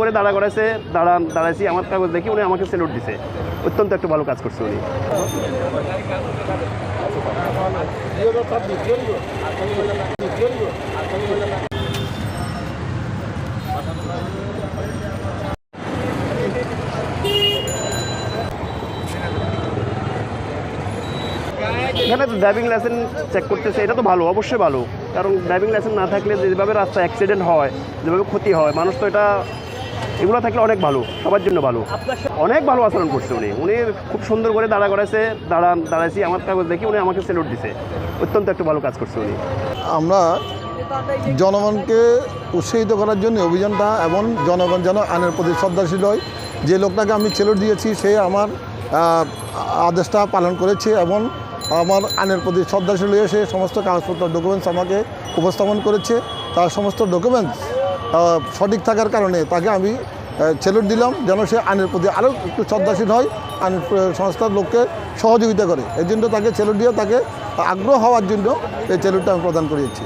করে দাঁড়া করাইছে, দাঁড়ান, দাঁড়াইছি, আমার কাগজ দেখি উনি আমাকে সেলুট দিছে। অত্যন্ত একটা ভালো কাজ করছে উনি। এখানে তো ড্রাইভিং লাইসেন্স চেক করতেছে, এটা তো ভালো, অবশ্যই ভালো। কারণ ড্রাইভিং লাইসেন্স না থাকলে যেভাবে রাস্তায় অ্যাক্সিডেন্ট হয়, যেভাবে ক্ষতি হয়, মানুষ তো এটা এগুলো থাকলে অনেক ভালো, সবার জন্য ভালো। অনেক ভালো আচরণ করছে উনি। উনি খুব সুন্দর করে দাঁড়া করাইছে দাঁড়ান দাঁড়াইছি, আমার কাগজ দেখি উনি আমাকে সেলুট দিছে। অত্যন্ত একটা ভালো কাজ করছে উনি। আমরা জনগণকে উৎসাহিত করার জন্য অভিযানটা এবং জনগণ যেন আইনের প্রতি শ্রদ্ধাশীল হয়। যে লোকটাকে আমি ছেলট দিয়েছি, সে আমার আদেশটা পালন করেছে এবং আমার আইনের প্রতি শ্রদ্ধাশীল হয়ে সে সমস্ত কাগজপত্র ডকুমেন্টস আমাকে উপস্থাপন করেছে। তার সমস্ত ডকুমেন্টস সঠিক থাকার কারণে তাকে আমি ছেলট দিলাম যেন সে আইনের প্রতি আরও একটু শ্রদ্ধাশীল হয়, আইন সংস্থার লোককে সহযোগিতা করে। এর জন্য তাকে ছেলে দিয়ে তাকে আগ্রহ হওয়ার জন্য এই ছেলটটা আমি প্রদান করিয়েছি